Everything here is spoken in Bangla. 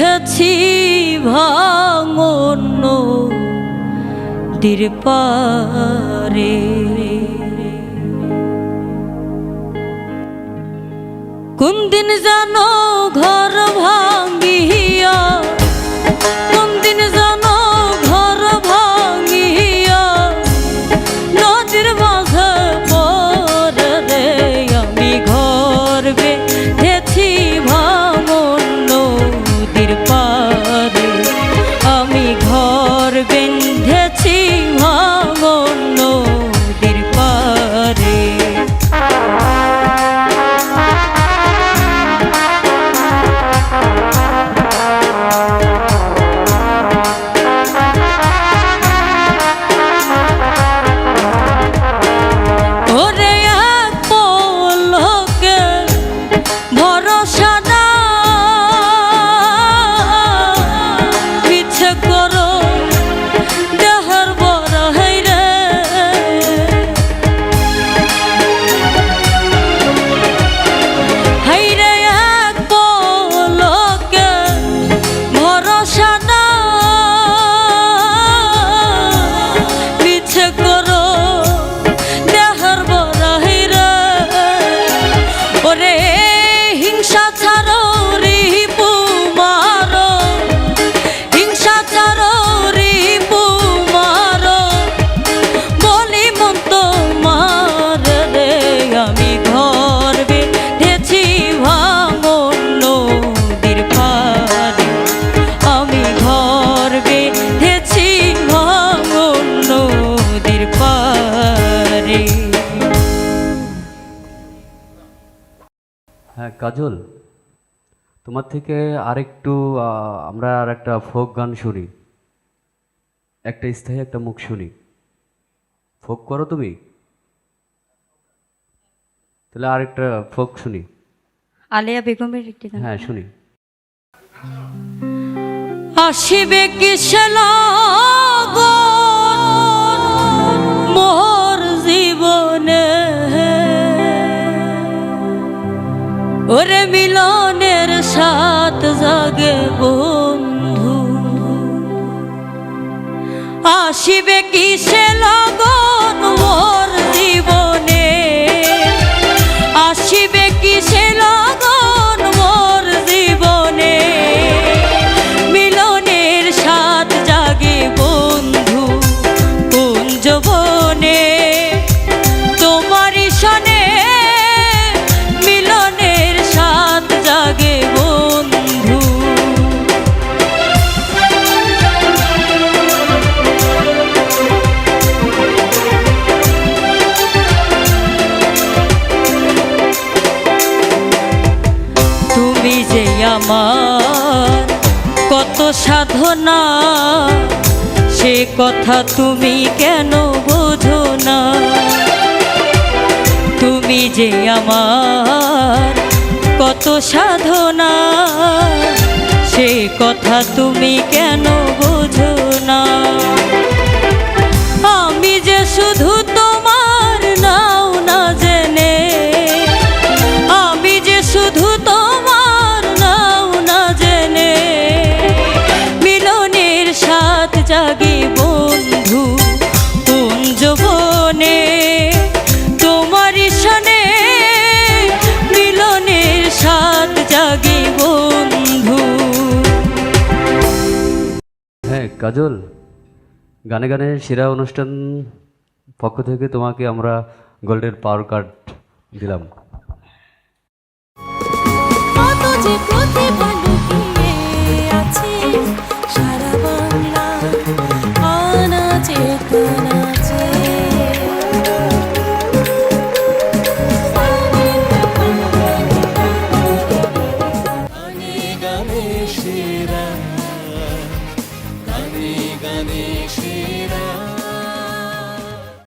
বেঁধেছি ভাঙন নদীর পারে কোন দিন জানো ঘর ভাঙ্গিয়া কাজল তোমার থেকে আরেকটু আমরা আর একটা ফোক গান শুনি। একটা স্থায়ী একটা মুখ শুনি। ফোক করো তুমি? তাহলে আরেকটা ফোক শুনি। আলিয়া বেগমের একটি গান। হ্যাঁ শুনি। আসিবে কিসেল মিলনের সাত জাগে বন্ধু। আসিবে কি সে লগন আমার। কত সাধনা, সে কথা তুমি কেন বোঝো না? তুমি যে আমার কত সাধনা, সে কথা তুমি কেন বোঝো না? হ্যাঁ কাজল, গানে গানে সেরা অনুষ্ঠান পক্ষ থেকে তোমাকে আমরা গোল্ডের পাওয়ার কার্ড দিলাম। সারা বাংলা